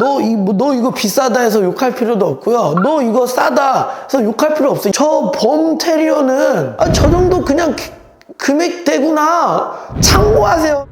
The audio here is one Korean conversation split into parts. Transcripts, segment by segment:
너, 이, 뭐, 너 이거 비싸다 해서 욕할 필요도 없고요. 너 이거 싸다 해서 욕할 필요 없어요. 저 범테리어는 아, 저 정도 그냥 기- 금액대구나. 참고하세요.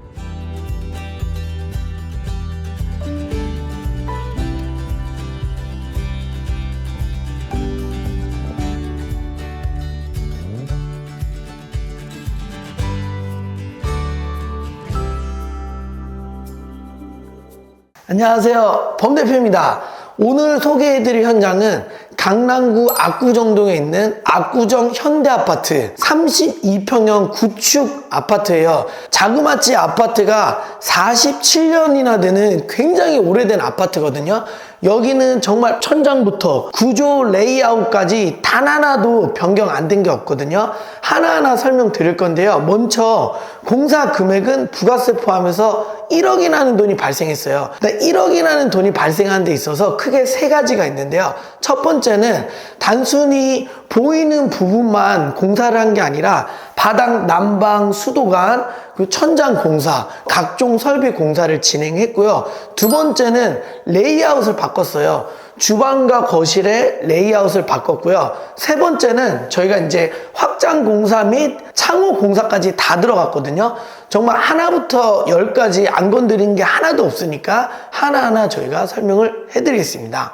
안녕하세요. 범 대표입니다. 오늘 소개해드릴 현장은 강남구 압구정동에 있는 압구정 현대아파트 32평형 구축 아파트예요. 자그마치 아파트가 47년이나 되는 굉장히 오래된 아파트거든요. 여기는 정말 천장부터 구조 레이아웃까지 단 하나도 변경 안 된 게 없거든요. 하나하나 설명드릴 건데요. 먼저 공사 금액은 부가세 포함해서 1억이라는 돈이 발생했어요. 그러니까 1억이라는 돈이 발생한 데 있어서 크게 세 가지가 있는데요. 첫 번째는 단순히 보이는 부분만 공사를 한 게 아니라 바닥, 난방, 수도관, 그 천장 공사, 각종 설비 공사를 진행했고요. 두 번째는 레이아웃을 바꿨어요. 주방과 거실의 레이아웃을 바꿨고요. 세 번째는 저희가 이제 확장 공사 및 창호 공사까지 다 들어갔거든요. 정말 하나부터 열까지 안 건드린 게 하나도 없으니까 하나하나 저희가 설명을 해드리겠습니다.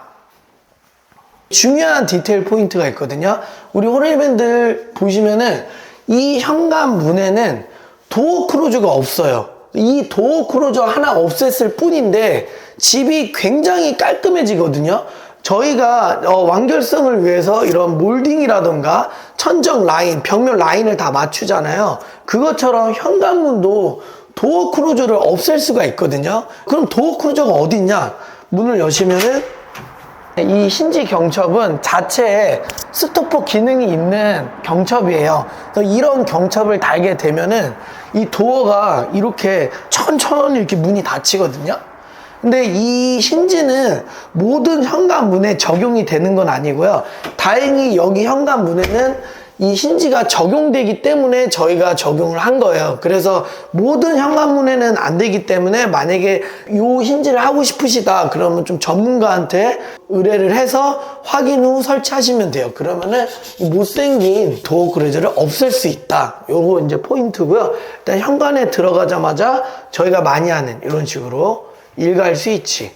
중요한 디테일 포인트가 있거든요. 우리 호레이밴들 보시면은 이 현관문에는 도어 크로즈가 없어요. 이 도어 크로즈 하나 없앴을 뿐인데 집이 굉장히 깔끔해지거든요. 저희가 어, 완결성을 위해서 이런 몰딩이라던가 천정 라인, 벽면 라인을 다 맞추잖아요. 그것처럼 현관문도 도어 크로즈를 없앨 수가 있거든요. 그럼 도어 크로즈가 어디 있냐? 문을 여시면은 이 힌지 경첩은 자체에 스토퍼 기능이 있는 경첩이에요. 그래서 이런 경첩을 달게 되면은 이 도어가 이렇게 천천히 이렇게 문이 닫히거든요. 근데 이 힌지는 모든 현관문에 적용이 되는 건 아니고요. 다행히 여기 현관문에는 이 힌지가 적용되기 때문에 저희가 적용을 한 거예요. 그래서 모든 현관문에는 안 되기 때문에 만약에 이 힌지를 하고 싶으시다 그러면 좀 전문가한테 의뢰를 해서 확인 후 설치하시면 돼요. 그러면은 이 못생긴 도어 그레저를 없앨 수 있다. 요거 이제 포인트고요. 일단 현관에 들어가자마자 저희가 많이 하는 이런 식으로 일괄 스위치.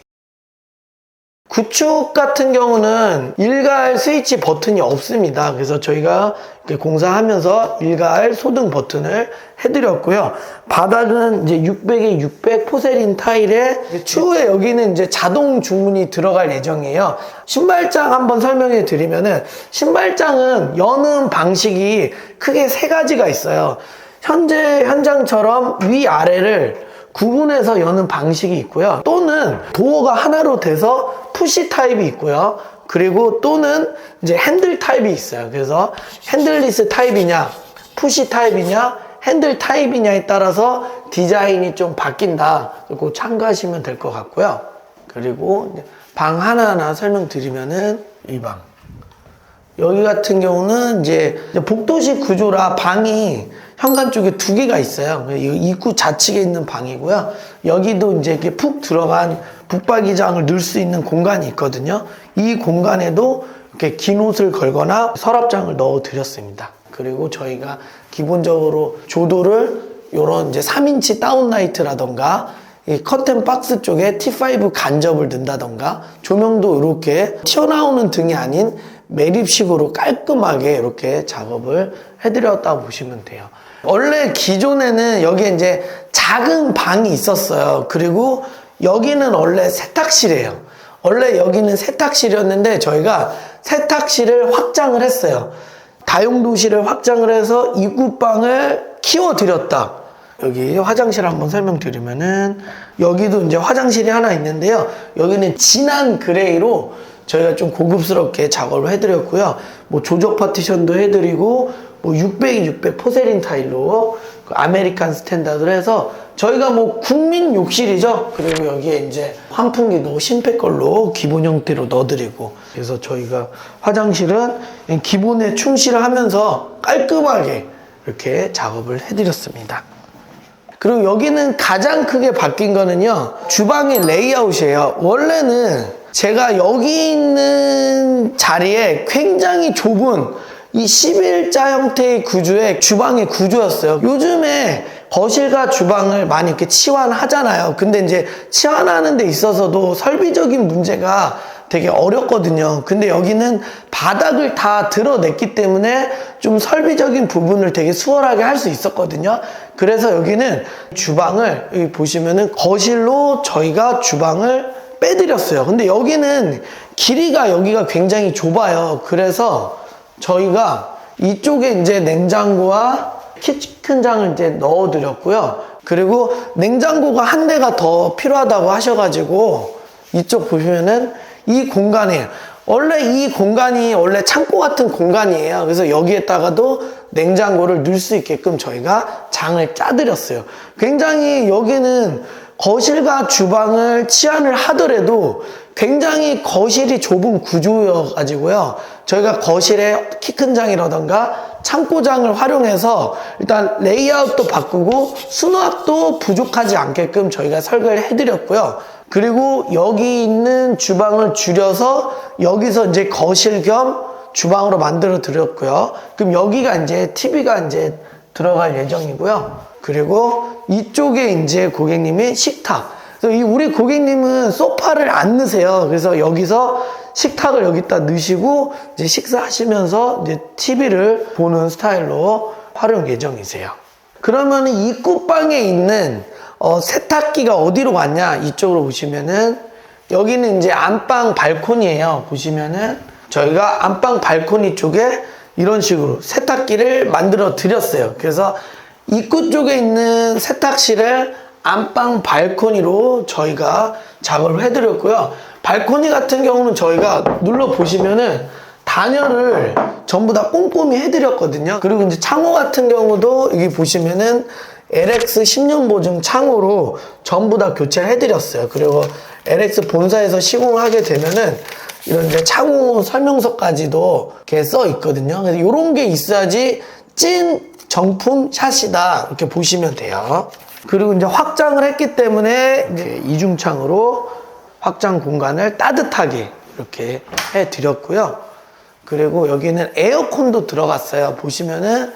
구축 같은 경우는 일괄 스위치 버튼이 없습니다. 그래서 저희가 공사하면서 일괄 소등 버튼을 해드렸고요. 바닥은 이제 600에 600 포세린 타일에 추후에 여기는 이제 자동 주문이 들어갈 예정이에요. 신발장 한번 설명해 드리면은 신발장은 여는 방식이 크게 세 가지가 있어요. 현재 현장처럼 위아래를 구분해서 여는 방식이 있고요. 또는 도어가 하나로 돼서 푸시 타입이 있고요. 그리고 또는 이제 핸들 타입이 있어요. 그래서 핸들리스 타입이냐, 푸시 타입이냐, 핸들 타입이냐에 따라서 디자인이 좀 바뀐다. 그리고 참고하시면 될 것 같고요. 그리고 방 하나하나 설명드리면은 이 방. 여기 같은 경우는 이제 복도식 구조라 방이 현관 쪽에 두 개가 있어요. 이 입구 좌측에 있는 방이고요. 여기도 이제 이렇게 푹 들어간 북박이장을 넣을 수 있는 공간이 있거든요. 이 공간에도 이렇게 긴 옷을 걸거나 서랍장을 넣어 드렸습니다. 그리고 저희가 기본적으로 조도를 요런 이제 3인치 다운라이트라던가 이 커튼 박스 쪽에 T5 간접을 넣는다던가 조명도 이렇게 튀어나오는 등이 아닌 매립식으로 깔끔하게 이렇게 작업을 해드렸다고 보시면 돼요. 원래 기존에는 여기에 이제 작은 방이 있었어요. 그리고 여기는 원래 세탁실이에요. 원래 여기는 세탁실이었는데 저희가 세탁실을 확장을 했어요. 다용도실을 확장을 해서 입구방을 키워드렸다. 여기 화장실 한번 설명드리면은 여기도 이제 화장실이 하나 있는데요. 여기는 진한 그레이로 저희가 좀 고급스럽게 작업을 해드렸고요. 뭐 조적 파티션도 해드리고 뭐 600이 600 포세린 타일로 그 아메리칸 스탠다드로 해서 저희가 뭐 국민 욕실이죠. 그리고 여기에 이제 환풍기도 신패 걸로 기본 형태로 넣어드리고 그래서 저희가 화장실은 기본에 충실하면서 깔끔하게 이렇게 작업을 해드렸습니다. 그리고 여기는 가장 크게 바뀐 거는요. 주방의 레이아웃이에요. 원래는 제가 여기 있는 자리에 굉장히 좁은 이 11자 형태의 구조의 주방의 구조였어요. 요즘에 거실과 주방을 많이 이렇게 치환하잖아요. 근데 이제 치환하는 데 있어서도 설비적인 문제가 되게 어렵거든요. 근데 여기는 바닥을 다 드러냈기 때문에 좀 설비적인 부분을 되게 수월하게 할 수 있었거든요. 그래서 여기는 주방을 여기 보시면은 거실로 저희가 주방을 빼드렸어요. 근데 여기는 길이가 여기가 굉장히 좁아요. 그래서 저희가 이쪽에 이제 냉장고와 키친장을 이제 넣어드렸고요. 그리고 냉장고가 한 대가 더 필요하다고 하셔가지고 이쪽 보시면은 이 공간에 원래 이 공간이 원래 창고 같은 공간이에요. 그래서 여기에다가도 냉장고를 넣을 수 있게끔 저희가 장을 짜드렸어요. 굉장히 여기는 거실과 주방을 치안을 하더라도 굉장히 거실이 좁은 구조여가지고요. 저희가 거실에 키 큰 장이라던가 창고장을 활용해서 일단 레이아웃도 바꾸고 수납도 부족하지 않게끔 저희가 설계를 해드렸고요. 그리고 여기 있는 주방을 줄여서 여기서 이제 거실 겸 주방으로 만들어 드렸고요. 그럼 여기가 이제 TV가 이제 들어갈 예정이고요. 그리고 이쪽에 이제 고객님이 식탁. 그래서 이 우리 고객님은 소파를 안 넣으세요. 그래서 여기서 식탁을 여기다 넣으시고 이제 식사하시면서 이제 TV를 보는 스타일로 활용 예정이세요. 그러면 입구방에 있는 어, 세탁기가 어디로 갔냐? 이쪽으로 보시면은 여기는 이제 안방 발코니예요. 보시면은 저희가 안방 발코니 쪽에 이런 식으로 세탁기를 만들어 드렸어요. 그래서 입구 쪽에 있는 세탁실을 안방 발코니로 저희가 작업을 해드렸고요. 발코니 같은 경우는 저희가 눌러 보시면은 단열을 전부 다 꼼꼼히 해드렸거든요. 그리고 이제 창호 같은 경우도 여기 보시면은 LX 10년 보증 창호로 전부 다 교체를 해드렸어요. 그리고 LX 본사에서 시공을 하게 되면은 이런 이제 창호 설명서까지도 이렇게 써 있거든요. 그래서 이런 게 있어야지 찐 정품 샷이다. 이렇게 보시면 돼요. 그리고 이제 확장을 했기 때문에 이제 이중창으로 확장 공간을 따뜻하게 이렇게 해 드렸고요. 그리고 여기는 에어컨도 들어갔어요. 보시면은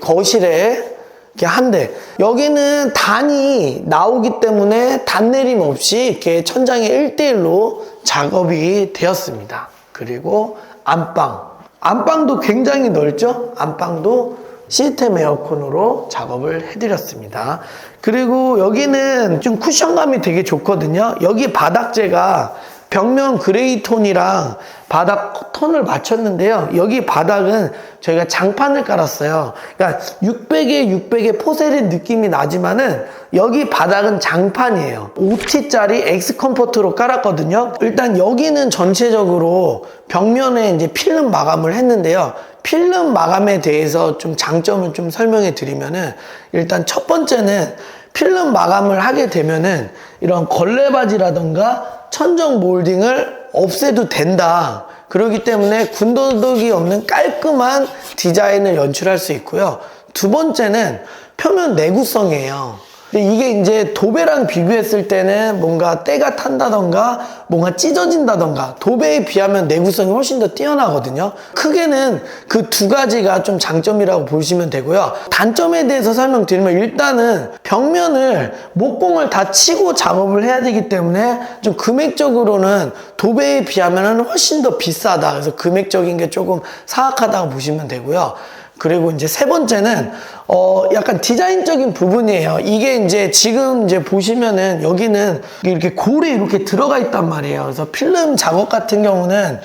거실에 이렇게 한 대. 여기는 단이 나오기 때문에 단 내림 없이 이렇게 천장에 1대1로 작업이 되었습니다. 그리고 안방. 안방도 굉장히 넓죠? 안방도 시스템 에어컨으로 작업을 해드렸습니다. 그리고 여기는 좀 쿠션감이 되게 좋거든요. 여기 바닥재가 벽면 그레이 톤이랑 바닥 톤을 맞췄는데요. 여기 바닥은 저희가 장판을 깔았어요. 그러니까 600에 600의 포세린 느낌이 나지만은 여기 바닥은 장판이에요. 5T짜리 엑스 컴포트로 깔았거든요. 일단 여기는 전체적으로 벽면에 이제 필름 마감을 했는데요. 필름 마감에 대해서 좀 장점을 좀 설명해 드리면은 일단 첫 번째는 필름 마감을 하게 되면은 이런 걸레바지라던가 천정 몰딩을 없애도 된다. 그렇기 때문에 군더더기 없는 깔끔한 디자인을 연출할 수 있고요. 두 번째는 표면 내구성이에요. 근데 이게 이제 도배랑 비교했을 때는 뭔가 때가 탄다던가 뭔가 찢어진다던가 도배에 비하면 내구성이 훨씬 더 뛰어나거든요. 크게는 그 두 가지가 좀 장점이라고 보시면 되고요. 단점에 대해서 설명드리면 일단은 벽면을 목공을 다 치고 작업을 해야 되기 때문에 좀 금액적으로는 도배에 비하면 훨씬 더 비싸다. 그래서 금액적인 게 조금 사악하다고 보시면 되고요. 그리고 이제 세 번째는 어 약간 디자인적인 부분이에요. 이게 이제 지금 이제 보시면은 여기는 이렇게 골이 이렇게 들어가 있단 말이에요. 그래서 필름 작업 같은 경우는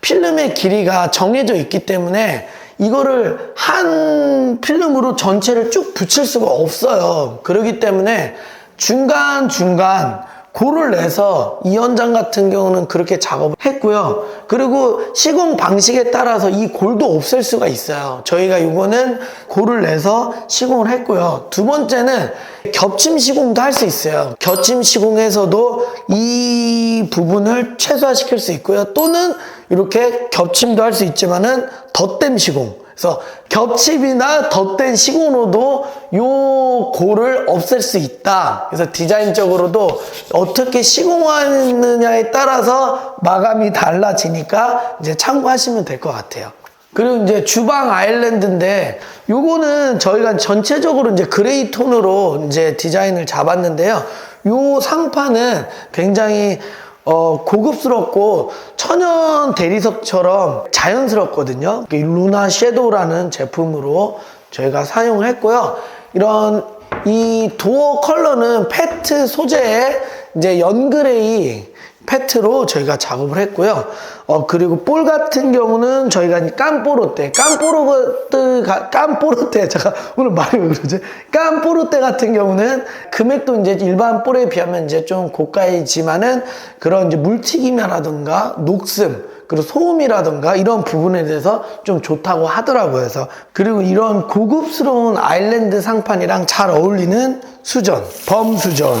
필름의 길이가 정해져 있기 때문에 이거를 한 필름으로 전체를 쭉 붙일 수가 없어요. 그렇기 때문에 중간중간 골을 내서 이 현장 같은 경우는 그렇게 작업을 했고요. 그리고 시공 방식에 따라서 이 골도 없앨 수가 있어요. 저희가 이거는 골을 내서 시공을 했고요. 두 번째는 겹침 시공도 할 수 있어요. 겹침 시공에서도 이 부분을 최소화시킬 수 있고요. 또는 이렇게 겹침도 할 수 있지만은 덧댐 시공. 그래서 겹칩이나 덧댄 시공으로도 요 고를 없앨 수 있다. 그래서 디자인적으로도 어떻게 시공하느냐에 따라서 마감이 달라지니까 이제 참고하시면 될 것 같아요. 그리고 이제 주방 아일랜드인데 요거는 저희가 전체적으로 이제 그레이 톤으로 이제 디자인을 잡았는데요. 요 상판은 굉장히 어, 고급스럽고 천연 대리석처럼 자연스럽거든요. 이 루나 섀도우라는 제품으로 저희가 사용을 했고요. 이런 이 도어 컬러는 페트 소재의 이제 연그레이 페트로 저희가 작업을 했고요. 어, 그리고 볼 같은 경우는 저희가 깜뽀로떼, 깜뽀로떼, 깜뽀로떼, 잠깐, 오늘 말이 왜 그러지? 깜뽀로떼 같은 경우는 금액도 이제 일반 볼에 비하면 이제 좀 고가이지만은 그런 이제 물튀김이라든가 녹슨, 그리고 소음이라든가 이런 부분에 대해서 좀 좋다고 하더라고요. 그래서 그리고 이런 고급스러운 아일랜드 상판이랑 잘 어울리는 수전, 범수전.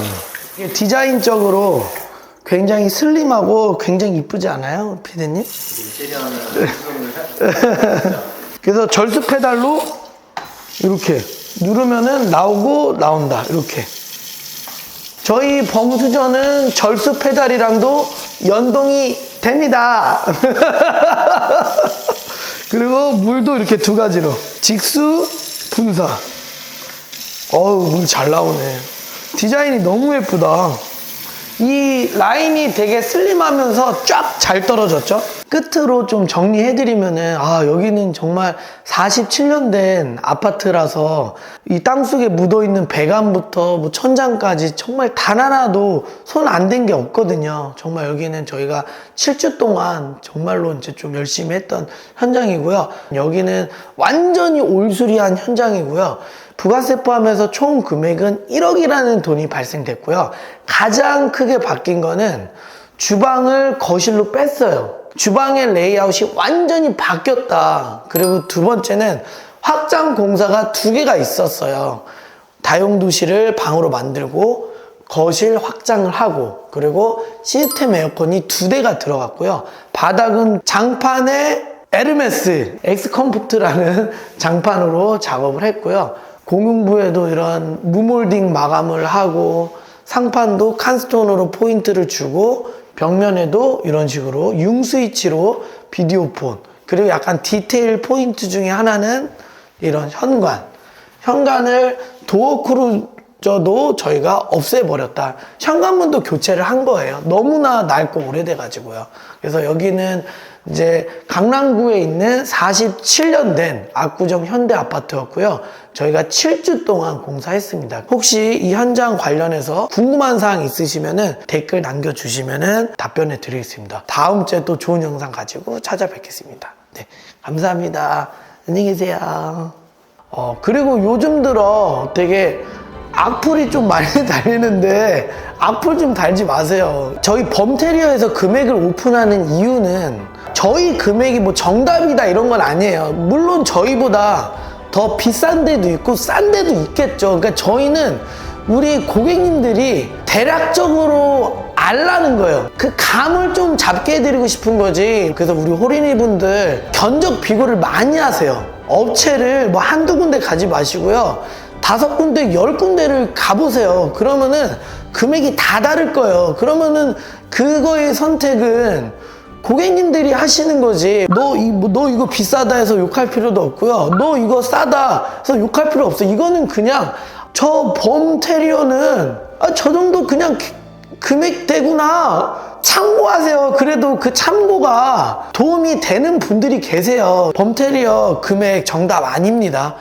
디자인적으로 굉장히 슬림하고 굉장히 이쁘지 않아요, 피디님? 그래서 절수 페달로 이렇게 누르면은 나오고 나온다. 이렇게. 저희 범수전은 절수 페달이랑도 연동이 됩니다. 그리고 물도 이렇게 두 가지로 직수, 분사. 어우, 물 잘 나오네. 디자인이 너무 예쁘다. 이 라인이 되게 슬림하면서 쫙 잘 떨어졌죠? 끝으로 좀 정리해드리면은, 아, 여기는 정말 47년 된 아파트라서 이 땅속에 묻어있는 배관부터 뭐 천장까지 정말 단 하나도 손 안 댄 게 없거든요. 정말 여기는 저희가 7주 동안 정말로 이제 좀 열심히 했던 현장이고요. 여기는 완전히 올수리한 현장이고요. 부가세 포함해서 총 금액은 1억이라는 돈이 발생됐고요. 가장 크게 바뀐 거는 주방을 거실로 뺐어요. 주방의 레이아웃이 완전히 바뀌었다. 그리고 두 번째는 확장 공사가 두 개가 있었어요. 다용도실을 방으로 만들고 거실 확장을 하고 그리고 시스템 에어컨이 두 대가 들어갔고요. 바닥은 장판에 에르메스 엑스컴포트라는 장판으로 작업을 했고요. 공용부에도 이런 무몰딩 마감을 하고 상판도 칸스톤으로 포인트를 주고 벽면에도 이런 식으로 융 스위치로 비디오폰 그리고 약간 디테일 포인트 중에 하나는 이런 현관 현관을 도어 크루저도 저희가 없애버렸다. 현관문도 교체를 한 거예요. 너무나 낡고 오래돼 가지고요. 그래서 여기는 이제 강남구에 있는 47년 된 압구정 현대 아파트였고요. 저희가 7주 동안 공사했습니다. 혹시 이 현장 관련해서 궁금한 사항 있으시면은 댓글 남겨주시면은 답변해 드리겠습니다. 다음 주에 또 좋은 영상 가지고 찾아뵙겠습니다. 네, 감사합니다. 안녕히 계세요. 어, 그리고 요즘 들어 되게 악플이 좀 많이 달리는데 악플 좀 달지 마세요. 저희 범테리어에서 금액을 오픈하는 이유는 저희 금액이 뭐 정답이다 이런 건 아니에요. 물론 저희보다 더 비싼 데도 있고 싼 데도 있겠죠. 그러니까 저희는 우리 고객님들이 대략적으로 알라는 거예요. 그 감을 좀 잡게 해드리고 싶은 거지. 그래서 우리 호린이 분들 견적 비교를 많이 하세요. 업체를 뭐 한두 군데 가지 마시고요. 다섯 군데, 열 군데를 가보세요. 그러면은 금액이 다 다를 거예요. 그러면은 그거의 선택은 고객님들이 하시는 거지. 너, 이, 뭐, 너 이거 비싸다 해서 욕할 필요도 없고요. 너 이거 싸다 해서 욕할 필요 없어. 이거는 그냥 저 범테리어는 아, 저 정도 그냥 기- 금액대구나. 참고하세요. 그래도 그 참고가 도움이 되는 분들이 계세요. 범테리어 금액 정답 아닙니다.